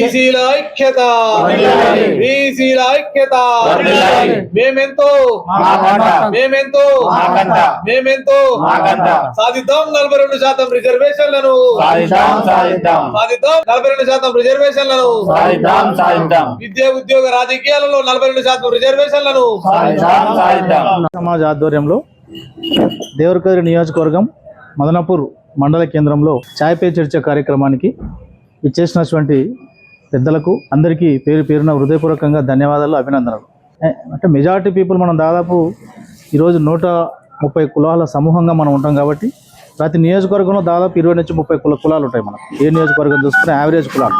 బీసీల ఐక్యత. బీసీల ఐక్యత. మేమెంతో. మేమెంతో. మేమెంతో. మాకంట. సాధిద్దాం నలభై రెండు శాతం రిజర్వేషన్లను. సాధిద్దాం నలభై రెండు శాతం రిజర్వేషన్లను. సాధిద్దాం సాధిద్దాం. విద్యా ఉద్యోగ రాజకీయాలలో నలభై రెండు శాతం రిజర్వేషన్లను. సాధిద్దాం సాధిద్దాం. సమాజ్ ఆధ్వర్యంలో దేవరకద్రి నియోజకవర్గం మదనపూర్ మండల కేంద్రంలో ఛాయ్ పే చర్చ కార్యక్రమానికి ఇచ్చేసినటువంటి పెద్దలకు అందరికీ పేరు పేరున హృదయపూర్వకంగా ధన్యవాదాలు అభినందనలు. ఏ, అంటే మెజారిటీ పీపుల్ మనం దాదాపు ఈరోజు నూట ముప్పై కులాల సమూహంగా మనం ఉంటాం కాబట్టి ప్రతి నియోజకవర్గంలో దాదాపు ఇరవై నుంచి ముప్పై కుల కులాలు ఉంటాయి మనకు. ఏ నియోజకవర్గం చూసుకున్న యావరేజ్ కులాలు.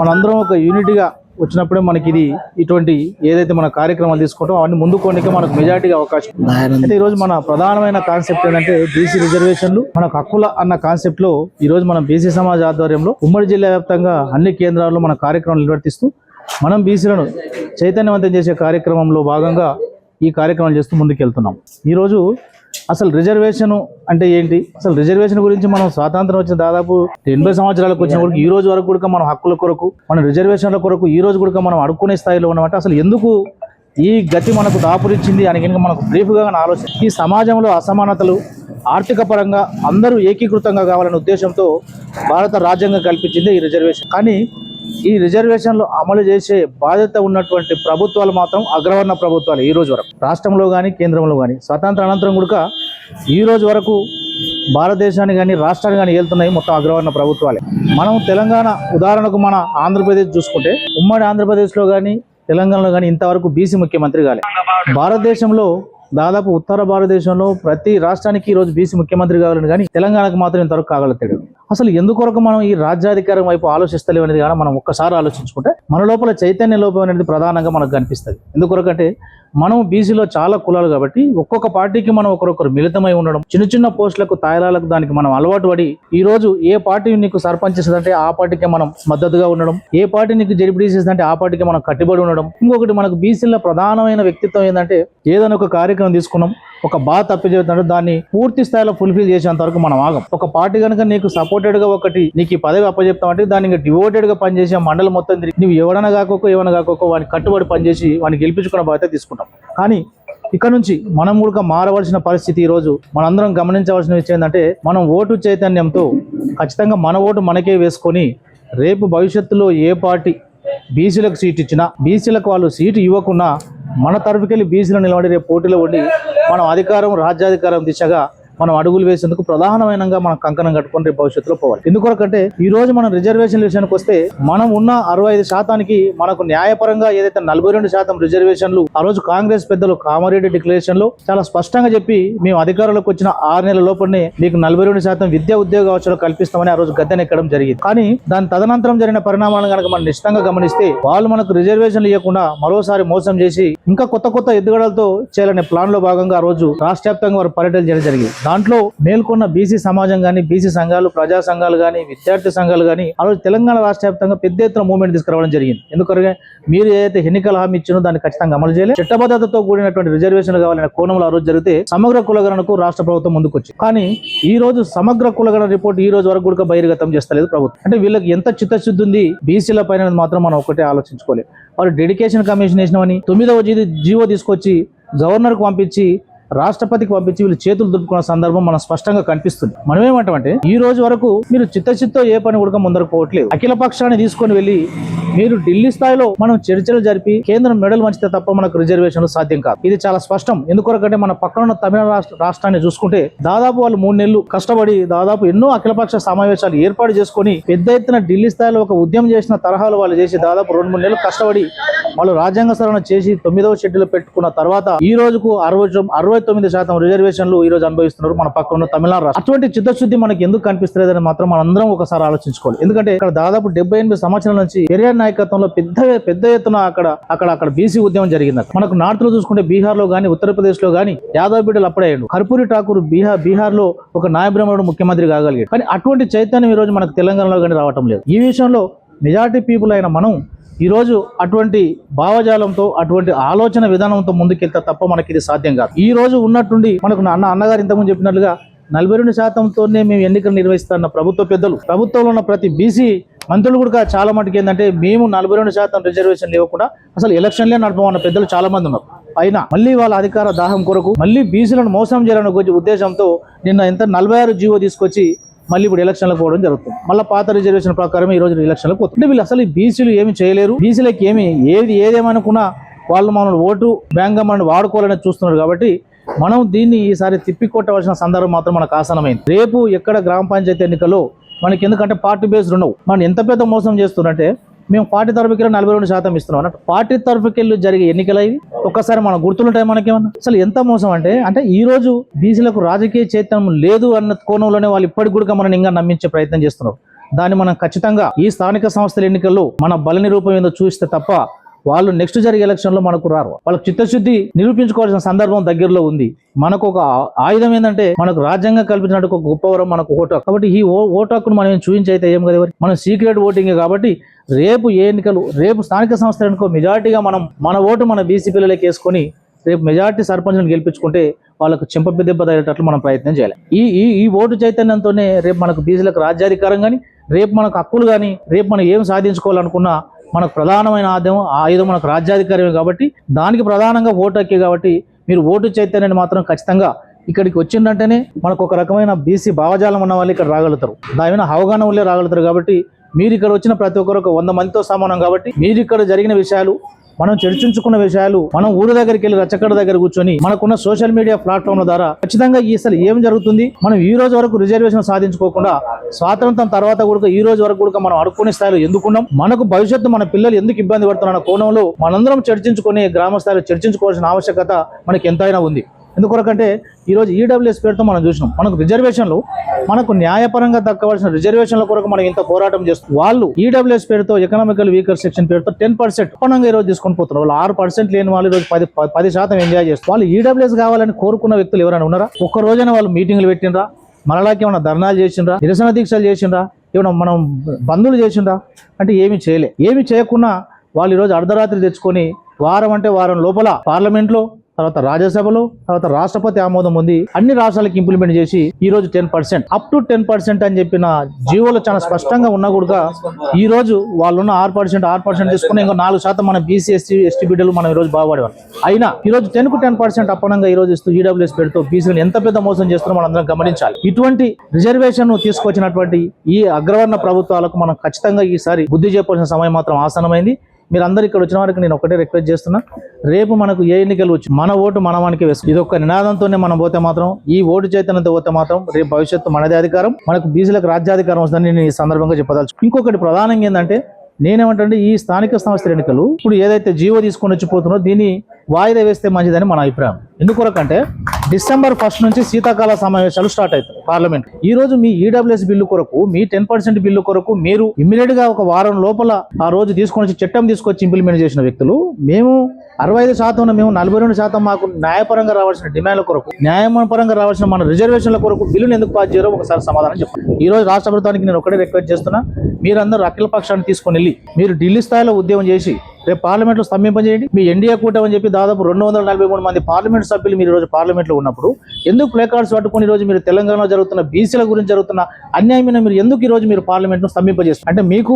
మనందరం ఒక యూనిట్గా వచ్చినప్పుడే మనకి ఇది ఇటువంటి ఏదైతే మన కార్యక్రమాలు తీసుకుంటామో అవన్నీ ముందు కొనికే మనకు మెజారిటీగా అవకాశం. ఉంది. అయితే ఈ రోజు మన ప్రధానమైన కాన్సెప్ట్ ఏంటంటే బీసీ రిజర్వేషన్లు మనకు హక్కుల అన్న కాన్సెప్ట్లో ఈ రోజు మనం బీసీ సమాజ్ ఆధ్వర్యంలో ఉమ్మడి జిల్లా వ్యాప్తంగా అన్ని కేంద్రాల్లో మన కార్యక్రమాలు నిర్వర్తిస్తూ మనం బీసీలను చైతన్యవంతం చేసే కార్యక్రమంలో భాగంగా ఈ కార్యక్రమాలు చేస్తూ ముందుకెళ్తున్నాం. ఈరోజు అసలు రిజర్వేషన్ అంటే ఏంటి? అసలు రిజర్వేషన్ గురించి మనం స్వాతంత్రం వచ్చిన దాదాపు ఎనభై సంవత్సరాలకు వచ్చినప్పుడు ఈ రోజు వరకు కూడా మన హక్కుల కొరకు మన రిజర్వేషన్ల కొరకు ఈ రోజు కూడా మనం అడుక్కునే స్థాయిలో ఉన్నామంటే అసలు ఎందుకు ఈ గతి మనకు దాపురిచ్చింది అని కనుక మనకు బ్రీఫ్గా ఆలోచన. ఈ సమాజంలో అసమానతలు ఆర్థిక పరంగా అందరూ ఏకీకృతంగా కావాలనే ఉద్దేశంతో భారత రాజ్యాంగం కల్పించింది ఈ రిజర్వేషన్. కానీ ఈ రిజర్వేషన్లు అమలు చేసే బాధ్యత ఉన్నటువంటి ప్రభుత్వాలు మాత్రం అగ్రవర్ణ ప్రభుత్వాలు ఈ రోజు వరకు. రాష్ట్రంలో కానీ కేంద్రంలో కానీ స్వతంత్ర అనంతరం కూడా ఈ రోజు వరకు భారతదేశాన్ని కానీ రాష్ట్రాన్ని కానీ వెళ్తున్నాయి మొత్తం అగ్రవర్ణ ప్రభుత్వాలే. మనం తెలంగాణ ఉదాహరణకు మన ఆంధ్రప్రదేశ్ చూసుకుంటే ఉమ్మడి ఆంధ్రప్రదేశ్లో కానీ తెలంగాణలో కానీ ఇంతవరకు బీసీ ముఖ్యమంత్రి కాలే భారతదేశంలో దాదాపు ఉత్తర భారతదేశంలో ప్రతి రాష్ట్రానికి ఈ రోజు బీసీ ముఖ్యమంత్రి కావాలని కానీ తెలంగాణకు మాత్రం ఇంతవరకు కాగలుగుతాడు అసలు ఎందుకొరకు మనం ఈ రాజ్యాధికారం వైపు ఆలోచిస్తలేము అనేది కానీ మనం ఒక్కసారి ఆలోచించుకుంటే మన లోపల చైతన్య లోపం అనేది ప్రధానంగా మనకు కనిపిస్తుంది. ఎందుకొరకంటే మనం బీసీలో చాలా కులాలు కాబట్టి ఒక్కొక్క పార్టీకి మనం ఒకరొకరు మిళితమై ఉండడం చిన్న చిన్న పోస్టులకు తాయిలాలకు దానికి మనం అలవాటు పడి ఈ రోజు ఏ పార్టీ నీకు సర్పంచ్ ఇస్తుందంటే ఆ పార్టీకి మనం మద్దతుగా ఉండడం ఏ పార్టీ నీకు జడిపిడి ఇస్తుందంటే ఆ పార్టీకి మనం కట్టుబడి ఉండడం. ఇంకొకటి మనకు బీసీలో ప్రధానమైన వ్యక్తిత్వం ఏంటంటే ఏదైనా ఒక కార్యక్రమం తీసుకున్నాం ఒక బాధ తప్పిచేస్తుంటే దాన్ని పూర్తి స్థాయిలో ఫుల్ఫిల్ చేసేంత వరకు మనం ఆగం. ఒక పార్టీ కనుక నీకు సపోర్టెడ్గా ఒకటి నీకు ఈ పదవి అప్పచెప్తామంటే దాన్ని డివోటెడ్గా పనిచేసే మండలం మొత్తం నువ్వు ఎవడన కాకోకో ఏమైనా కాకోకో వాడిని కట్టుబడి పనిచేసి వాడిని గెలిపించుకున్న బాధ్యత తీసుకుంటాం. కానీ ఇక్కడ నుంచి మనం కూడా మారవలసిన పరిస్థితి ఈ రోజు మనందరం గమనించవలసిన విషయం ఏంటంటే మనం ఓటు చైతన్యంతో ఖచ్చితంగా మన ఓటు మనకే వేసుకొని రేపు భవిష్యత్తులో ఏ పార్టీ బీసీలకు సీట్ ఇచ్చినా బీసీలకు వాళ్ళు సీటు ఇవ్వకున్నా మన తరఫుకెళ్ళి బీసీలు నిలబడి రేపు పోటీలో ఉండి మనం అధికారం రాజ్యాధికారం దిశగా మనం అడుగులు వేసేందుకు ప్రధానమైనగా మనం కంకణం కట్టుకుని రేపు భవిష్యత్తులో పోవాలి. ఎందుకొరకంటే ఈ రోజు మనం రిజర్వేషన్ విషయానికి వస్తే మనం ఉన్న అరవై ఐదు శాతానికి మనకు న్యాయపరంగా ఏదైతే నలభై రెండు శాతం రిజర్వేషన్లు ఆ రోజు కాంగ్రెస్ పెద్దలు కామారెడ్డి డిక్లరేషన్లో చాలా స్పష్టంగా చెప్పి మేము అధికారంలోకి వచ్చిన ఆరు నెలల లోపలనే మీకు నలభై రెండు శాతం విద్యా ఉద్యోగ అవసరాలు కల్పిస్తామని ఆ రోజు గద్దెనెక్కడం జరిగింది. కానీ దాని తదనంతరం జరిగిన పరిణామాలను కనుక మనం నిశ్చితంగా గమనిస్తే వాళ్ళు మనకు రిజర్వేషన్లు ఇవ్వకుండా మరోసారి మోసం చేసి ఇంకా కొత్త కొత్త ఎదుగుదలతో చేయాలనే ప్లాన్లో భాగంగా ఆ రోజు రాష్ట్ర వ్యాప్తంగా వారు పర్యటన చేయడం జరిగింది. దాంట్లో మేల్కొన్న బీసీ సమాజం కానీ బీసీ సంఘాలు ప్రజా సంఘాలు కానీ విద్యార్థి సంఘాలు కానీ ఆ రోజు తెలంగాణ రాష్ట్ర వ్యాప్తంగా పెద్ద ఎత్తున మూవ్మెంట్ తీసుకురావడం జరిగింది. ఎందుకంటే మీరు ఏదైతే ఎన్నికల హామీ ఇచ్చినో దాన్ని ఖచ్చితంగా అమలు చేయలేదు. చట్టబద్ధతతో కూడినటువంటి రిజర్వేషన్లు కావాలనే కోణంలో ఆ రోజు జరిగితే సమగ్ర కులగణనకు రాష్ట్ర ప్రభుత్వం ముందుకొచ్చింది. కానీ ఈ రోజు సమగ్ర కులగణన రిపోర్ట్ ఈ రోజు వరకు కూడా బహిర్గతం చేస్తలేదు ప్రభుత్వం. అంటే వీళ్ళకి ఎంత చిత్తశుద్ధి ఉంది బీసీల పైన మాత్రం మనం ఒకటే ఆలోచించుకోలేదు. వారు డెడికేషన్ కమిషన్ వేసినామని తొమ్మిదవ జీవో తీసుకొచ్చి గవర్నర్కు పంపించి రాష్ట్రపతికి పంపించి వీళ్ళు చేతులు దులుపుకున్న సందర్భం మనం స్పష్టంగా కనిపిస్తుంది. మనం ఏమంటామంటే ఈ రోజు వరకు మీరు చిత్తచిత్తో ఏ పని కూడా ముందరకు పోవట్లేదు. అఖిల పక్షాన్ని తీసుకొని వెళ్ళి మీరు ఢిల్లీ స్థాయిలో మనం చర్చలు జరిపి కేంద్రం మెడల్ మంచితే తప్ప మనకు రిజర్వేషన్లు సాధ్యం కాదు. ఇది చాలా స్పష్టం. ఎందుకొరకంటే మన పక్కన ఉన్న తమిళ రాష్ట్ర రాష్ట్రాన్ని చూసుకుంటే దాదాపు వాళ్ళు మూడు నెలలు కష్టపడి దాదాపు ఎన్నో అఖిలపక్ష సమావేశాలు ఏర్పాటు చేసుకొని పెద్ద ఎత్తున ఢిల్లీ స్థాయిలో ఒక ఉద్యమం చేసిన తరహాలు వాళ్ళు చేసి దాదాపు రెండు మూడు నెలలు కష్టపడి వాళ్ళు రాజ్యాంగ సవరణ చేసి తొమ్మిదవ షెడ్యూల్ పెట్టుకున్న తర్వాత ఈ రోజుకు అరవై అరవై అరవై తొమ్మిది శాతం రిజర్వేషన్లు ఈ రోజు అనుభవిస్తున్నారు మన పక్కన ఉన్న తమిళనాడు రాష్ట్రం. అటువంటి చిత్తశుద్ధి మనకి ఎందుకు కనిపిస్తలేదని మాత్రం మనందరం ఒకసారి ఆలోచించుకోవాలి. ఎందుకంటే ఇక్కడ దాదాపు డెబ్బై ఎనిమిది సంవత్సరాల నుంచి పెరియార్ నాయకత్వంలో పెద్ద పెద్ద ఎత్తున అక్కడ అక్కడ అక్కడ బీసీ ఉద్యమం జరిగింది మనకు నార్త్లో చూసుకుంటే బీహార్లో గానీ ఉత్తరప్రదేశ్లో గానీ యాదవ్ బిడ్డలు అప్పుడయ్యాడు. కర్పూరి ఠాకూర్ బీహార్ బీహార్లో ఒక నాయబ్రహ్మడు ముఖ్యమంత్రి కాగలిగాడు. కానీ అటువంటి చైతన్యం ఈ రోజు మనకు తెలంగాణలో కానీ రావటం లేదు. ఈ విషయంలో మెజార్టీ పీపుల్ అయిన మనం ఈరోజు అటువంటి భావజాలంతో అటువంటి ఆలోచన విధానంతో ముందుకెళ్తే తప్ప మనకి ఇది సాధ్యం కాదు. ఈ రోజు ఉన్నట్టుండి మనకు అన్న అన్నగారు ఇంతకుముందు చెప్పినట్లుగా నలభై రెండు శాతంతోనే మేము ఎన్నికలు నిర్వహిస్తున్న ప్రభుత్వ పెద్దలు. ప్రభుత్వంలో ఉన్న ప్రతి బీసీ మంత్రులు కూడా చాలా మటుకు ఏంటంటే మేము నలభై రెండు శాతం రిజర్వేషన్ ఇవ్వకుండా అసలు ఎలక్షన్లే నడపమన్న పెద్దలు చాలా మంది ఉన్నారు. అయినా మళ్ళీ వాళ్ళ అధికార దాహం కొరకు మళ్ళీ బీసీలను మోసం చేయాలనే ఉద్దేశంతో నిన్న ఎంత నలభై ఆరు జీవో తీసుకొచ్చి మళ్ళీ ఇప్పుడు ఎలక్షన్లకు పోవడం జరుగుతుంది. మళ్ళీ పాత రిజర్వేషన్ ప్రకారం ఈ రోజు ఎలక్షన్లకు పోతుంది. అంటే వీళ్ళు అసలు ఈ బీసీలు ఏమి చేయలేరు. బీసీలకు ఏమి ఏది ఏదేమనుకున్నా వాళ్ళు మనల్ని ఓటు బ్యాంక్గా మనం వాడుకోవాలని చూస్తున్నారు కాబట్టి మనం దీన్ని ఈసారి తిప్పికొట్టవలసిన సందర్భం మాత్రం మనకు ఆసనమైంది రేపు ఎక్కడ గ్రామ పంచాయతీ ఎన్నికలో మనకి ఎందుకంటే పార్టీ బేస్డ్ ఉండవు. మనం ఎంత పెద్ద మోసం చేస్తున్నట్టే మేము పార్టీ తరఫుకి నలభై రెండు శాతం ఇస్తున్నాం అన్నట్టు. పార్టీ తరఫుకెళ్ళి జరిగే ఎన్నికలు ఇవి ఒక్కసారి మన గుర్తులుంటాయి మనకేమన్నా? అసలు ఎంత మోసం అంటే అంటే ఈ రోజు బీసీలకు రాజకీయ చైతన్యం లేదు అన్న కోణంలోనే వాళ్ళు ఇప్పటికి కూడా మనం ఇంకా నమ్మించే ప్రయత్నం చేస్తున్నారు. దాన్ని మనం ఖచ్చితంగా ఈ స్థానిక సంస్థల ఎన్నికల్లో మన బల నిరూపం ఏందో చూస్తే తప్ప వాళ్ళు నెక్స్ట్ జరిగే ఎలక్షన్లో మనకు రారు. వాళ్ళకి చిత్తశుద్ధి నిరూపించుకోవాల్సిన సందర్భం దగ్గరలో ఉంది. మనకు ఒక ఆయుధం ఏంటంటే మనకు రాజ్యాంగం కల్పించినట్టు ఒక గొప్పవరం మనకు ఓటు హక్కు. కాబట్టి ఈ ఓ- ఓటు హక్కును మనం ఏం చూపించి అయితే ఏం కదా మనం సీక్రెట్ ఓటింగ్ కాబట్టి రేపు ఏ ఎన్నికలు రేపు స్థానిక సంస్థల ఎన్నికో మెజార్టీగా మనం మన ఓటు మన బీసీ పిల్లలకి వేసుకొని రేపు మెజార్టీ సర్పంచ్లను గెలిపించుకుంటే వాళ్ళకు చెంప దెబ్బ తగ్గేటట్లు మనం ప్రయత్నం చేయాలి. ఈ ఈ ఈ ఓటు చైతన్యంతోనే రేపు మనకు బీసీలకు రాజ్యాధికారం కానీ రేపు మనకు హక్కులు కానీ రేపు మనం ఏం సాధించుకోవాలనుకున్నా మనకు ప్రధానమైన ఆయుధం ఆయుధం మనకు రాజ్యాధికారమే కాబట్టి దానికి ప్రధానంగా ఓటు హక్కే కాబట్టి మీరు ఓటు చైతన్యాన్ని మాత్రం ఖచ్చితంగా ఇక్కడికి వచ్చిందంటేనే మనకు ఒక రకమైన బీసీ భావజాలం ఉన్న వాళ్ళు ఇక్కడ రాగలుగుతారు. దాని మీద అవగాహన వల్లే రాగలుగుతారు కాబట్టి మీరు ఇక్కడ వచ్చిన ప్రతి ఒక్కరు ఒక వంద మందితో సమానం కాబట్టి మీరు ఇక్కడ జరిగిన విషయాలు మనం చర్చించుకున్న విషయాలు మనం ఊరు దగ్గరికి వెళ్ళి రచ్చకడ దగ్గర కూర్చొని మనకున్న సోషల్ మీడియా ప్లాట్ఫామ్ల ద్వారా ఖచ్చితంగా ఈ అసలు ఏం జరుగుతుంది? మనం ఈ రోజు వరకు రిజర్వేషన్ సాధించుకోకుండా స్వాతంత్రం తర్వాత కూడా ఈ రోజు వరకు కూడా మనం అడుక్కునే స్థాయిలో ఎందుకున్నాం మనకు భవిష్యత్తు మన పిల్లలు ఎందుకు ఇబ్బంది పడుతున్న కోణంలో మనందరం చర్చించుకొని గ్రామ స్థాయిలో చర్చించుకోవాల్సిన ఆవశ్యకత మనకి ఎంతైనా ఉంది. ఎందుకొరకంటే ఈరోజు ఈడబ్ల్యూఎస్ పేరుతో మనం చూసినాం. మనకు రిజర్వేషన్లు మనకు న్యాయపరంగా దక్కవలసిన రిజర్వేషన్ల కొరకు మనం ఇంత పోరాటం చేస్తాం వాళ్ళు ఈడబ్ల్యూఎస్ పేరుతో ఎకనామికల్ వీకర్ సెక్షన్ పేరుతో టెన్ పర్సెంట్ పనంగా ఈరోజు రోజు తీసుకొని పోతున్నారు. వాళ్ళు ఆరు పర్సెంట్ లేని వాళ్ళు ఈరోజు రోజు పది ప- పది శాతం ఎంజాయ్ చేస్తారు వాళ్ళు ఈడబ్ల్యూఎస్ కావాలని కోరుకున్న వ్యక్తులు ఎవరైనా ఉన్నారా? ఒక్క రోజైనా వాళ్ళు మీటింగ్లు పెట్టినరా మనలాకి ఏమైనా ధర్నాలు చేసిండ్రా? నిరసన దీక్షలు చేసిండ్రా? ఏమైనా మనం బంధువులు చేసిండ్రా? అంటే ఏమి చేయలే. ఏమి చేయకుండా వాళ్ళు ఈరోజు అర్ధరాత్రి తెచ్చుకొని వారం అంటే వారం లోపల పార్లమెంట్లో తర్వాత రాజ్యసభలో తర్వాత రాష్ట్రపతి ఆమోదం ఉంది అన్ని రాష్ట్రాలకు ఇంప్లిమెంట్ చేసి ఈ రోజు ten percent up to ten percent అని చెప్పిన జీవోలు చాలా స్పష్టంగా ఉన్నా కూడా ఈ రోజు వాళ్ళున్న ఆరు పర్సెంట్ ఆరు పర్సెంట్ తీసుకుని ఇంకో నాలుగు శాతం మన బీసీ ఎస్టీ ఎస్టీ బిడ్డలు మనం ఈ రోజు బాగుపడేవారు అయినా ఈ రోజు టెన్కు టెన్ పర్సెంట్ అప్పనంగా ఈ రోజు ఇస్తూ ఈడబ్ల్యూఎస్ పెడుతూ బీసీలను ఎంత పెద్ద మోసం చేస్తున్నారో మనం అందరం గమనించాలి. ఇటువంటి రిజర్వేషన్ తీసుకొచ్చినటువంటి ఈ అగ్రవర్ణ ప్రభుత్వాలకు మనం ఖచ్చితంగా ఈసారి బుద్ధి చెప్పాల్సిన సమయం మాత్రం ఆసనమైంది మీరు అందరు ఇక్కడ వచ్చిన వారికి నేను ఒకటే రిక్వెస్ట్ చేస్తున్నా. రేపు మనకు ఏ ఎన్నికలు వచ్చి మన ఓటు మన వానికి ఇది ఒక నినాదంతోనే మనం పోతే మాత్రం ఈ ఓటు చైతన్యంతో పోతే మాత్రం రేపు భవిష్యత్తు మనదే అధికారం. మనకు బీసీలకు రాజ్యాధికారం వస్తుందని నేను ఈ సందర్భంగా చెప్పదలుచు ఇంకొకటి ప్రధానంగా ఏంటంటే నేనేమంటే ఈ స్థానిక సంస్థల ఎన్నికలు ఇప్పుడు ఏదైతే జీవో తీసుకొని వచ్చిపోతుందో దీన్ని వాయిదా వేస్తే మంచిదని మన అభిప్రాయం. ఎందుకొరకంటే డిసెంబర్ ఫస్ట్ నుంచి శీతాకాల సమావేశాలు స్టార్ట్ అవుతాయి పార్లమెంట్. ఈ రోజు మీ ఈడబ్ల్యూఎస్ బిల్లు కొరకు మీ టెన్ పర్సెంట్ బిల్లు కొరకు మీరు ఇమ్మీడియట్గా ఒక వారం లోపల ఆ రోజు తీసుకొని వచ్చి చట్టం తీసుకొచ్చి ఇంప్లిమెంట్ చేసిన వ్యక్తులు మేము అరవై ఐదు శాతం ఉన్న మేము నలభై రెండు శాతం మాకు న్యాయపరంగా రావాల్సిన డిమాండ్ల కొరకు న్యాయపరంగా రావాల్సిన మన రిజర్వేషన్ల కొరకు బిల్లును ఎందుకు పాస్ చేయరో ఒకసారి సమాధానం చెప్పండి. ఈ రోజు రాష్ట్ర ప్రభుత్వానికి నేను ఒకటే రిక్వెస్ట్ చేస్తున్నా మీరందరూ అఖిల పక్షాన్ని తీసుకొని వెళ్ళి మీరు ఢిల్లీ స్థాయిలో ఉద్యమం చేసి రేపు పార్లమెంట్లో స్తంభింపజేయండి మీ ఎన్డీఏ కూటమి అని చెప్పి దాదాపు రెండు వందల నలభై మూడు మంది పార్లమెంట్ సభ్యులు మీరు ఈరోజు రోజు ఉన్నప్పుడు ఎందుకు ప్లే కార్డ్స్ పట్టుకొని రోజు మీరు తెలంగాణలో జరుగుతున్న బీసీల గురించి జరుగుతున్న అన్యాయమైన మీరు ఎందుకు ఈ రోజు మీరు పార్లమెంట్ను స్తంభింపజేస్తారు అంటే మీకు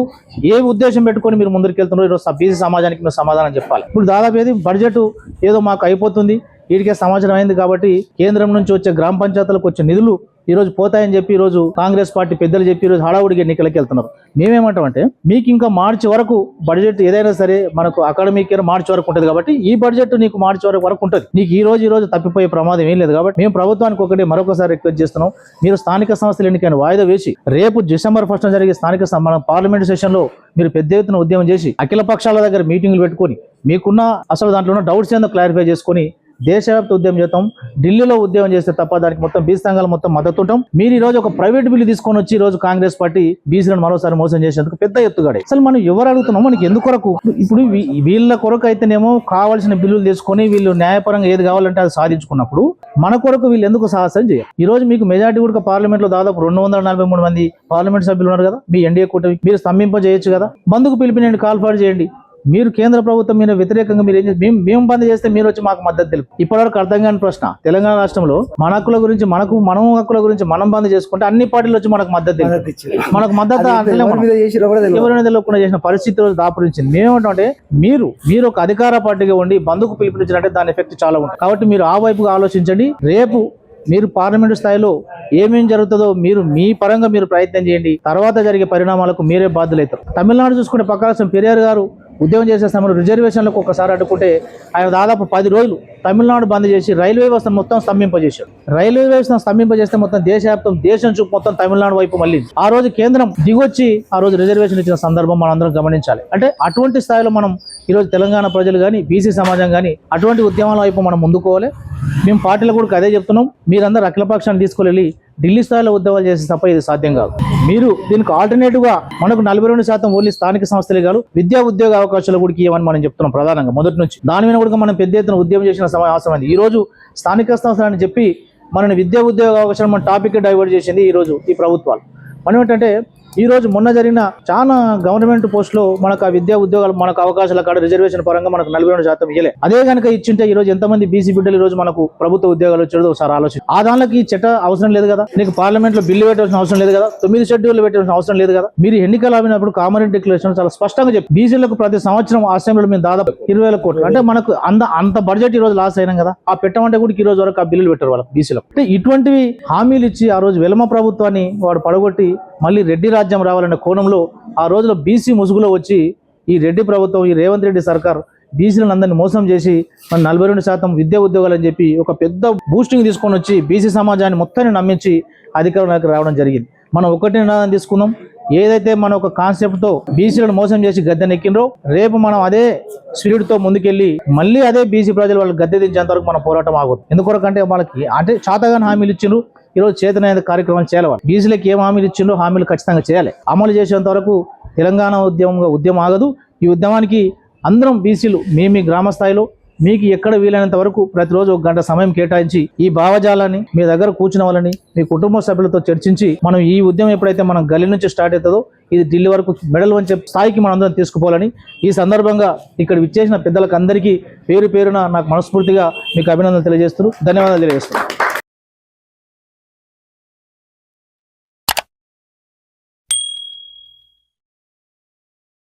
ఏ ఉద్దేశం పెట్టుకొని మీరు ముందుకు వెళ్తున్నారో ఈ రోజు బీసీ సమాజానికి మీరు సమాధానం చెప్పాలి. ఇప్పుడు దాదాపు ఏది? బడ్జెట్ ఏదో మాకు అయిపోతుంది. వీటికే సమాచారం అయింది కాబట్టి కేంద్రం నుంచి వచ్చే గ్రామ పంచాయతీలకు వచ్చే నిధులు ఈ రోజు పోతాయని చెప్పి ఈ రోజు కాంగ్రెస్ పార్టీ పెద్దలు చెప్పి రోజు హడావుడికి ఎన్నికలకు వెళ్తున్నారు. మేమేమంటామంటే మీకు ఇంకా మార్చి వరకు బడ్జెట్ ఏదైనా సరే మనకు అకాడమిక్ ఇయర్ మార్చి వరకు ఉంటుంది కాబట్టి ఈ బడ్జెట్ నీకు మార్చి వరకు వరకు ఉంటుంది. నీకు ఈ రోజు ఈ రోజు తప్పిపోయే ప్రమాదం ఏం లేదు కాబట్టి మేము ప్రభుత్వానికి ఒకటి మరొకసారి రిక్వెస్ట్ చేస్తున్నాం. మీరు స్థానిక సంస్థల ఎన్నికైన వాయిదా వేసి రేపు డిసెంబర్ ఫస్ట్ జరిగే స్థానిక మన పార్లమెంట్ సెషన్లో మీరు పెద్ద ఎత్తున ఉద్యమం చేసి అఖిల పక్షాల దగ్గర మీటింగ్లు పెట్టుకొని మీకున్న అసలు దాంట్లో ఉన్న డౌట్స్ ఏందో క్లారిఫై చేసుకొని దేశవ్యాప్త ఉద్యమం చేస్తాం ఢిల్లీలో ఉద్యమం చేస్తే తప్ప దానికి మొత్తం బీసీ సంఘాలు మొత్తం మద్దతు ఉంటాం. మీరు ఈ రోజు ఒక ప్రైవేట్ బిల్లు తీసుకొని వచ్చి ఈ రోజు కాంగ్రెస్ పార్టీ బీసీలను మరోసారి మోసం చేసేందుకు పెద్ద ఎత్తుగాడే. అసలు మనం ఎవరు అడుగుతున్నాం మనకి ఎందుకు కొరకు? ఇప్పుడు వీళ్ళ కొరకు అయితేనేమో కావాల్సిన బిల్లులు తీసుకొని వీళ్ళు న్యాయపరంగా ఏది కావాలంటే అది సాధించుకున్నప్పుడు మన కొరకు వీళ్ళు ఎందుకు సాహసం చేయాలి? ఈ రోజు మీకు మెజార్టీ కూడా పార్లమెంట్లో దాదాపు రెండు వందల నలభై మూడు మంది పార్లమెంట్ సభ్యులు ఉన్నారు కదా? మీ ఎన్డీఏ కూటమి. మీరు స్తంభింప చేయొచ్చు కదా? బంధుకు పిలిపినండి కాల్ ఫాడ్ చేయండి. మీరు కేంద్ర ప్రభుత్వం మీద వ్యతిరేకంగా మీరు ఏం చేసి మేము మేము బంద్ చేస్తే మీరు వచ్చి మాకు మద్దతు తెలుపు. ఇప్పటివరకు అర్థం కాని ప్రశ్న. తెలంగాణ రాష్ట్రంలో మన హక్కుల గురించి మనకు మనం హక్కుల గురించి మనం బంద్ చేసుకుంటే అన్ని పార్టీలు వచ్చి మనకు మద్దతు మనకు మద్దతు. ఎవరైనా తెలియకుండా చేసిన పరిస్థితి దాపురించింది. మేమేమంటే మీరు మీరు ఒక అధికార పార్టీగా ఉండి బంధుకు పిలుపునిచ్చినట్టే దాని ఎఫెక్ట్ చాలా ఉంటుంది. కాబట్టి మీరు ఆ వైపుగా ఆలోచించండి. రేపు మీరు పార్లమెంటు స్థాయిలో ఏమేం జరుగుతుందో మీరు మీ పరంగా మీరు ప్రయత్నం చేయండి. తర్వాత జరిగే పరిణామాలకు మీరే బాధ్యులవుతారు. తమిళనాడు చూసుకుంటే పక్క రాష్ట్రం పెరియార్ గారు ఉద్యోగం చేసే సమయంలో రిజర్వేషన్లకు ఒకసారి అడ్డుకుంటే ఆయన దాదాపు పది రోజులు తమిళనాడు బంద్ చేసి రైల్వే వ్యవస్థ మొత్తం స్తంభింపజేశాడు. రైల్వే వ్యవస్థను స్తంభింపజేస్తే మొత్తం దేశవ్యాప్తం దేశం చూపు మొత్తం తమిళనాడు వైపు మళ్ళీ ఆ రోజు కేంద్రం దిగొచ్చి ఆ రోజు రిజర్వేషన్ ఇచ్చిన సందర్భం మనందరం గమనించాలి. అంటే అటువంటి స్థాయిలో మనం ఈరోజు తెలంగాణ ప్రజలు కానీ బీసీ సమాజం కానీ అటువంటి ఉద్యమాల వైపు మనం ముందుకోవాలి. మేము పార్టీల కూడా అదే చెప్తున్నాం. మీరందరూ అఖిలపక్షాన్ని తీసుకువెళ్ళి ఢిల్లీ స్థాయిలో ఉద్యోగాలు చేసే తప్ప ఇది సాధ్యం కాదు. మీరు దీనికి ఆల్టర్నేటివ్గా మనకు నలభై రెండు శాతం ఓన్లీ స్థానిక సంస్థలే కాదు విద్యా ఉద్యోగ అవకాశాలు కూడా ఇవ్వమని మనం చెప్తున్నాం ప్రధానంగా మొదటి నుంచి. దాని మీద కూడా మనం పెద్ద ఎత్తున ఉద్యమం చేసిన సమయం అవసరం అయింది ఈ రోజు స్థానిక సంస్థలని చెప్పి మనని విద్యా ఉద్యోగ అవకాశాలు మన టాపిక్ డైవర్ట్ చేసింది ఈ రోజు ఈ ప్రభుత్వాలు. మనం ఏంటంటే ఈ రోజు మొన్న జరిగిన చాలా గవర్నమెంట్ పోస్ట్లో మనకు ఆ విద్యా ఉద్యోగాలు మనకు అవకాశాల కాడ రిజర్వేషన్ పరంగా మనకు నలభై రెండు శాతం ఇయ్యలే. అదే కనుక ఇచ్చింటే ఈ రోజు ఎంతమంది బీసీ బిడ్డలు ఈ రోజు మనకు ప్రభుత్వ ఉద్యోగాలు వచ్చేది ఒకసారి ఆలోచన ఆ దానికి ఈ చట్ట అవసరం లేదు కదా? నీకు పార్లమెంట్లో బిల్లు పెట్టాల్సిన అవసరం లేదు కదా? తొమ్మిది షెడ్యూల్ పెట్టాల్సిన అవసరం లేదు కదా? మీరు ఎన్నికలు ఆపినప్పుడు కామన్ డిక్లరేషన్ చాలా స్పష్టంగా చెప్పి. బీసీలకు ప్రతి సంవత్సరం అసెంబ్లీలో మేము దాదాపు ఇరవై వేల కోట్లు. అంటే మనకు అంత అంత బడ్జెట్ ఈ రోజు లాస్ అయినాం కదా? ఆ పెట్టమంటే కూడా ఈ రోజు వరకు ఆ బిల్లులు పెట్టారు వాళ్ళకి బీసీలకు. అంటే ఇటువంటివి హామీలు ఇచ్చి ఆ రోజు వెలమ ప్రభుత్వాన్ని వాడు పడగొట్టి మళ్ళీ రెడ్డి రాజ్యం రావాలనే కోణంలో ఆ రోజులో బీసీ ముసుగులో వచ్చి ఈ రెడ్డి ప్రభుత్వం ఈ రేవంత్ రెడ్డి సర్కార్ బీసీలను అందరినీ మోసం చేసి మన నలభై రెండు శాతం విద్యా ఉద్యోగాలు అని చెప్పి ఒక పెద్ద బూస్టింగ్ తీసుకొని వచ్చి బీసీ సమాజాన్ని మొత్తాన్ని నమ్మించి అధికారంలోకి రావడం జరిగింది. మనం ఒకటి నినాదం తీసుకున్నాం. ఏదైతే మన ఒక కాన్సెప్ట్తో బీసీలను మోసం చేసి గద్దెనెక్కినరో రేపు మనం అదే స్పిరిట్తో ముందుకెళ్ళి మళ్ళీ అదే బీసీ ప్రజలు వాళ్ళు గద్దె దించేంత వరకు మన పోరాటం ఆగదు ఎందుకొరకంటే వాళ్ళకి అంటే చాతగాని హామీలు ఇచ్చిండ్రు. ఈ రోజు చేతనైన కార్యక్రమాలు చేయాలి బీసీలకు ఏం హామీలు ఇచ్చిండ్రో హామీలు ఖచ్చితంగా చేయాలి. అమలు చేసేంత వరకు తెలంగాణ ఉద్యమంగా ఉద్యమం ఆగదు. ఈ ఉద్యమానికి అందరం బీసీలు మీ మీ గ్రామ స్థాయిలో మీకు ఎక్కడ వీలైనంత వరకు ప్రతిరోజు ఒక గంట సమయం కేటాయించి ఈ భావజాలాన్ని మీ దగ్గర కూర్చున్న వాళ్ళని మీ కుటుంబ సభ్యులతో చర్చించి మనం ఈ ఉద్యమం ఎప్పుడైతే మనం గల్లీ నుంచి స్టార్ట్ అవుతుందో ఇది ఢిల్లీ వరకు మెడల్ వంచే స్థాయికి మనం అందరం తీసుకుపోవాలని ఈ సందర్భంగా ఇక్కడ విచ్చేసిన పెద్దలకు అందరికీ పేరు పేరున నాకు మనస్ఫూర్తిగా మీకు అభినందనలు తెలియజేస్తూ ధన్యవాదాలు తెలియజేస్తున్నాను